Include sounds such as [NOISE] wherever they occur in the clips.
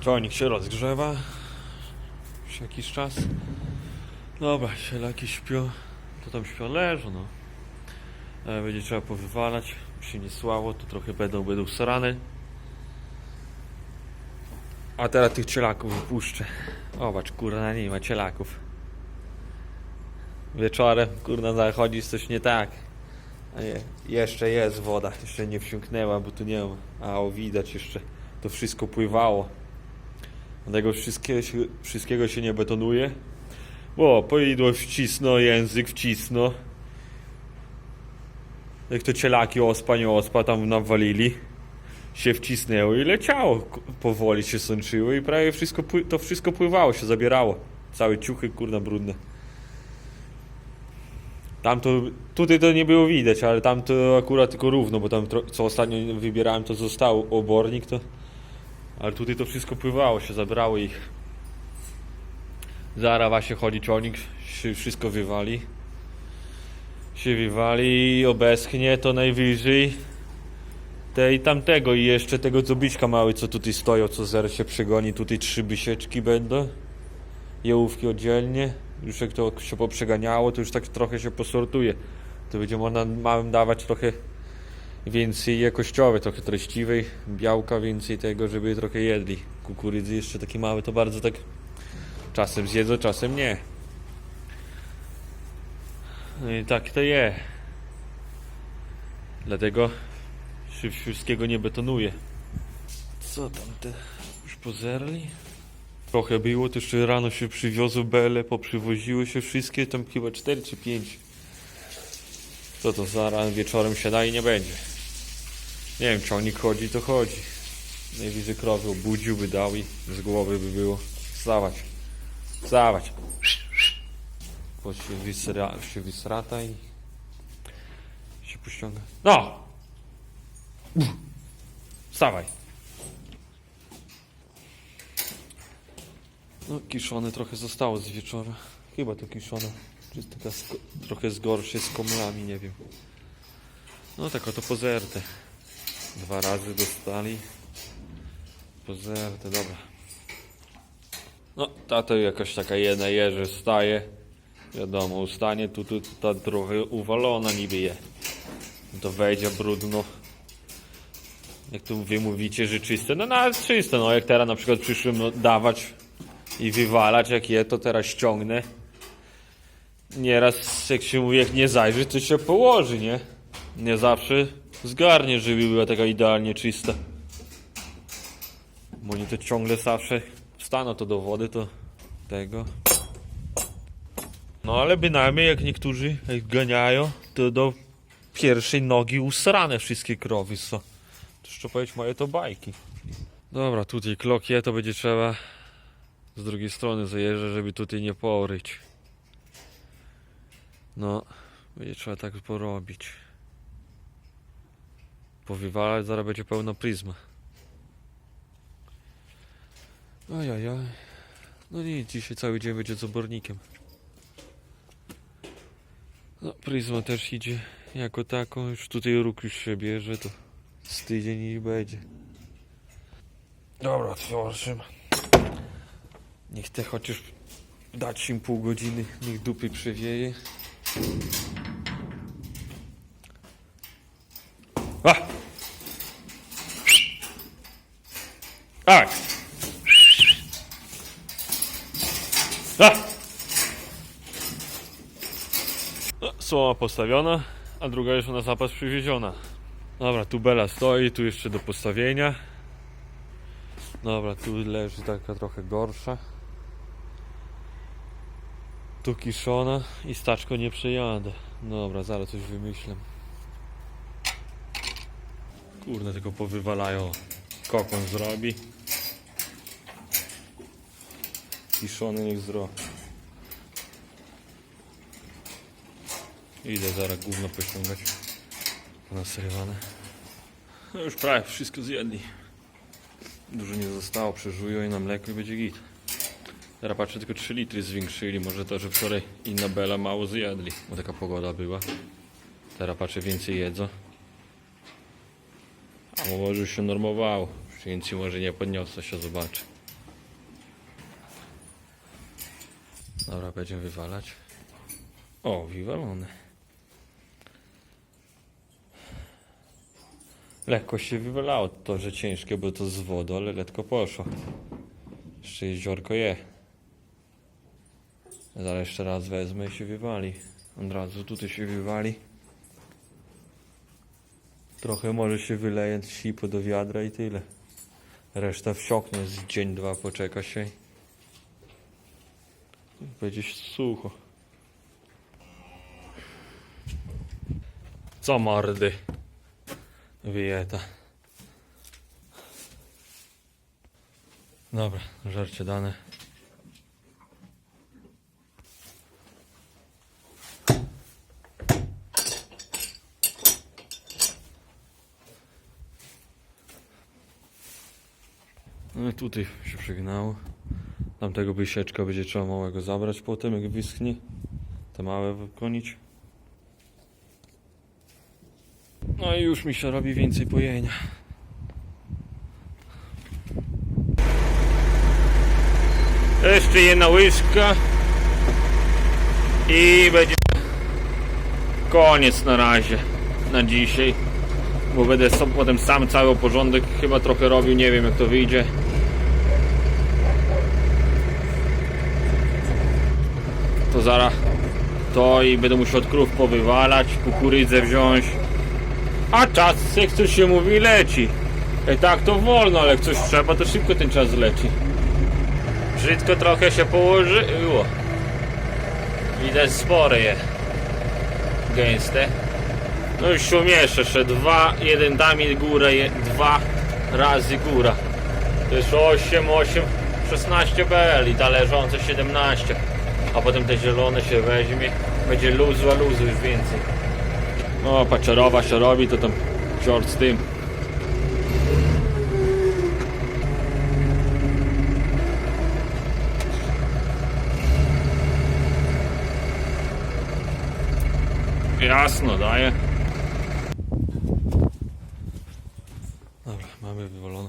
Czajnik się rozgrzewa. Już jakiś czas. Dobra, sielaki śpią. To tam śpią leżą, no. E, Będzie trzeba powywalać. Się nie słało, to trochę będą, będą sarany. A teraz tych cielaków wypuszczę. Zobacz, kurna, nie ma cielaków. Wieczorem, kurna, zachodzi coś nie tak. A nie, jeszcze jest woda, jeszcze nie wsiąknęła, bo tu nie ma. A o, widać jeszcze, to wszystko pływało. Dlatego wszystkie, wszystkiego się nie betonuje. Bo poidło wcisno, język wcisno. Jak to cielaki ospa, nie ospa tam nawalili. Się wcisnęło i leciało. Powoli się sączyło i prawie wszystko, to wszystko pływało, się zabierało. Całe ciuchy, kurna, brudne. Tam to, tutaj to nie było widać, ale tam to akurat tylko równo, bo tam co ostatnio wybierałem to został obornik to. Ale tutaj to wszystko pływało, się zabrało ich. Zara właśnie chodzi ciągnik, się wszystko wywali. Się wywali obeschnie to najwyżej. Tej tamtego i jeszcze tego zobiczka mały, co tutaj stoją, co zaraz się przegoni. Tutaj trzy bysieczki będą. Jałówki oddzielnie. Już jak to się poprzeganiało, to już tak trochę się posortuje. To będzie można małym dawać trochę więcej jakościowe, trochę treściwej, białka więcej tego, żeby trochę jedli. Kukurydzy jeszcze takie małe to bardzo tak czasem zjedzą, czasem nie. No i tak to je. Dlatego się wszystkiego nie betonuje. Co tam te już pozerli? Trochę było, to jeszcze rano się przywiozły bele, poprzywoziły się wszystkie, tam chyba 4 czy 5. Co to zaraz wieczorem siada i nie będzie. Nie wiem, ciągnik chodzi, to chodzi. Najwyżej krowy obudziłby, dał i z głowy by było. Wstawać. Wstawać. Bo się, wysra, się wysrata i się pościąga. No! Wstawaj. No, kiszone trochę zostało z wieczora. Chyba to kiszone. Czy jest taka trochę zgorsze z komlami, nie wiem. No tak oto pozerte. Dwa razy dostali. Pozerte, dobra. No, tato jakaś taka jedna jeże staje. Wiadomo, ustanie, tu, tu ta trochę uwalona niby je. To wejdzie brudno. Jak tu wy mówicie, że czyste, no nawet czyste, no jak teraz na przykład przyszłem no, dawać i wywalać jak je, to teraz ściągnę. Nieraz jak się mówi, jak nie zajrzy, to się położy, nie? Nie zawsze zgarnie, żeby była taka idealnie czysta. Bo oni to ciągle zawsze wstaną to do wody, to tego. No ale bynajmniej jak niektórzy jak ganiają, to do pierwszej nogi usrane wszystkie krowy są. Jeszcze powiedzieć moje to bajki. Dobra, tutaj klokie to będzie trzeba z drugiej strony zajeżdżę, żeby tutaj nie poryć. No, będzie trzeba tak porobić. Powywalać, zaraz będzie pełna pryzma. Ajajaj. No nic, dzisiaj cały dzień będzie z obornikiem. No, pryzma też idzie jako taką. Już tutaj róg już się bierze, to z tydzień i będzie. Dobra, otworzymy. Niech te chociaż dać im pół godziny, niech dupy przewieje. A! Tak! A! No, słoma postawiona, a druga już na zapas przywieziona. Dobra, tu Bela stoi, tu jeszcze do postawienia. Dobra, tu leży taka trochę gorsza. Tu kiszona i staczko nie przejadę. Dobra, zaraz coś wymyślę. Kurde, tylko powywalają. Kokon zrobi. Kiszony niech zrobi. Idę zaraz gówno pościągać. Nasyrywane. No już prawie wszystko zjedli. Dużo nie zostało, przeżują i na mleko i będzie git. Teraz patrzę, tylko 3 litry zwiększyli. Może to, że wczoraj inna Bela mało zjedli, bo taka pogoda była. Teraz patrzę, więcej jedzą. O, może się normowało, więc może nie podniosę się, zobaczę. Dobra, będziemy wywalać. O, wywalone. Lekko się wywalało, to że ciężkie, bo to z wodą, ale lekko poszło. Jeszcze jeziorko je. Zaraz jeszcze raz wezmę i się wywali. Od razu tutaj się wywali. Trochę może się wyleje sipo do wiadra i tyle. Reszta wsioknie z dzień, dwa poczeka się. Będzie sucho. Co mordy? Wyjeta. Dobra, żarcie dane. I tutaj się przygnało. Tamtego bysieczka będzie trzeba małego zabrać potem, jak wyschnie. Te małe wykonić. No i już mi się robi więcej pojenia. Jeszcze jedna łyżka i będzie koniec na razie na dzisiaj. Bo będę potem sam cały porządek chyba trochę robił, nie wiem jak to wyjdzie. To zaraz to i będę musiał od krów powywalać, kukurydzę wziąć. A czas, jak coś się mówi, leci. I tak to wolno, ale jak coś trzeba, to szybko ten czas leci. Brzydko trochę się położyło. Widać spore je. Gęste. No już się umieszczę, jeszcze dwa, jeden dami górę, je, dwa razy góra. To jest 8, 8, 16 BL i ta leżąca 17. A potem te zielone się weźmie. Będzie luzu, a luzu już więcej. No, paczerowa się robi, to tam ciort z tym. Jasno, daje. Dobra, mamy wywalone.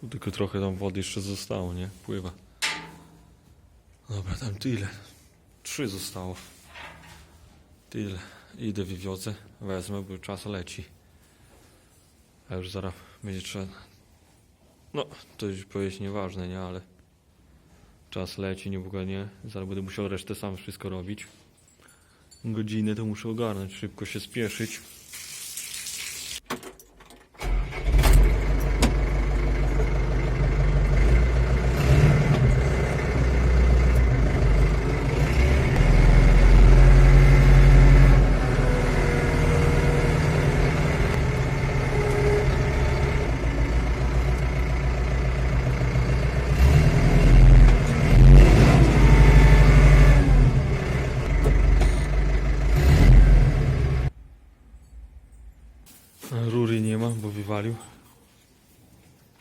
Tu tylko trochę tam wody jeszcze zostało, nie? Pływa. Dobra, tam tyle. Trzy zostało. Tyle. Idę wywiozę, wezmę, bo czas leci. A już zaraz będzie trzeba... No, to już powiedzieć nieważne, nie? Ale czas leci, nie nie. Zaraz będę musiał resztę sam wszystko robić. Godzinę to muszę ogarnąć, szybko się spieszyć. Rury nie ma, bo wywalił.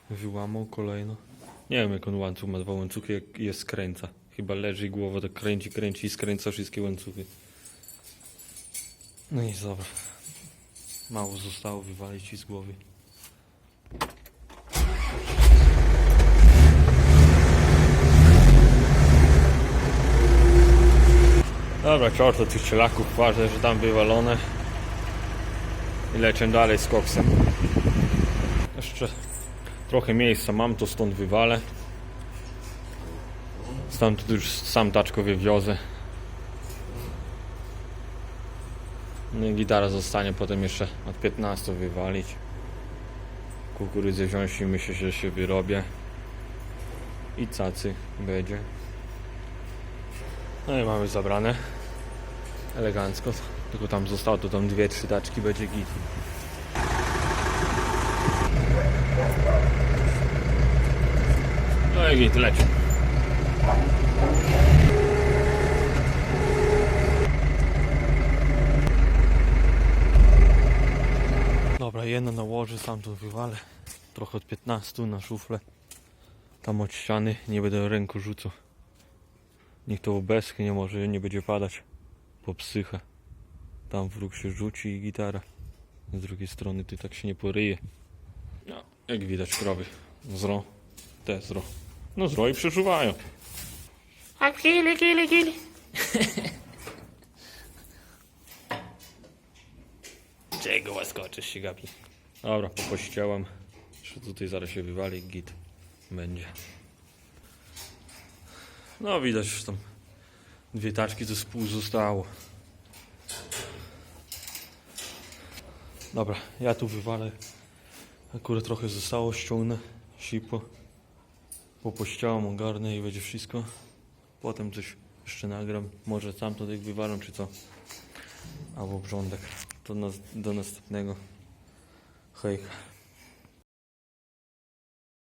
Wyłamał kolejno. Nie wiem jak on łańcuch ma dwa łańcuchy jak je skręca. Chyba leży i głowa tak kręci, kręci i skręca wszystkie łańcuchy. No i dobra. Mało zostało wywalić ci z głowy. Dobra, czort od tych cielaków, ważne, że tam wywalone. I lecę dalej z koksem. Jeszcze trochę miejsca mam, to stąd wywalę. Stamtąd już sam taczko wywiozę. No i gitara zostanie potem jeszcze od 15 wywalić. Kukurydzę wziąć i myślę, że się wyrobię. I cacy będzie. No i mamy zabrane. Elegancko. Tylko tam zostało to tam dwie, trzy taczki będzie git. No i git, leci. Dobra, jedno nałożę, sam tu wywalę. Trochę od 15 na szuflę. Tam od ściany, nie będę ręką rzucał. Niech to obeschnie, może nie będzie padać po psychę. Tam wróg się rzuci i gitara. Z drugiej strony ty tak się nie poryje. No, jak widać krowy. Zro. Te zro. No zro i przeżuwają. A kili, kili, kili. [LAUGHS] Czego łaskoczysz się gapi? Dobra, popościałam. Jeszcze tutaj zaraz się wywali, git będzie. No widać, że tam dwie taczki to z pół zostało. Dobra, ja tu wywalę. Akurat trochę zostało, ściągnę, sipo. Popościałam, ogarnę i będzie wszystko. Potem coś jeszcze nagram. Może sam to tak wywalam, czy co. Albo brządek. To do następnego. Hejka.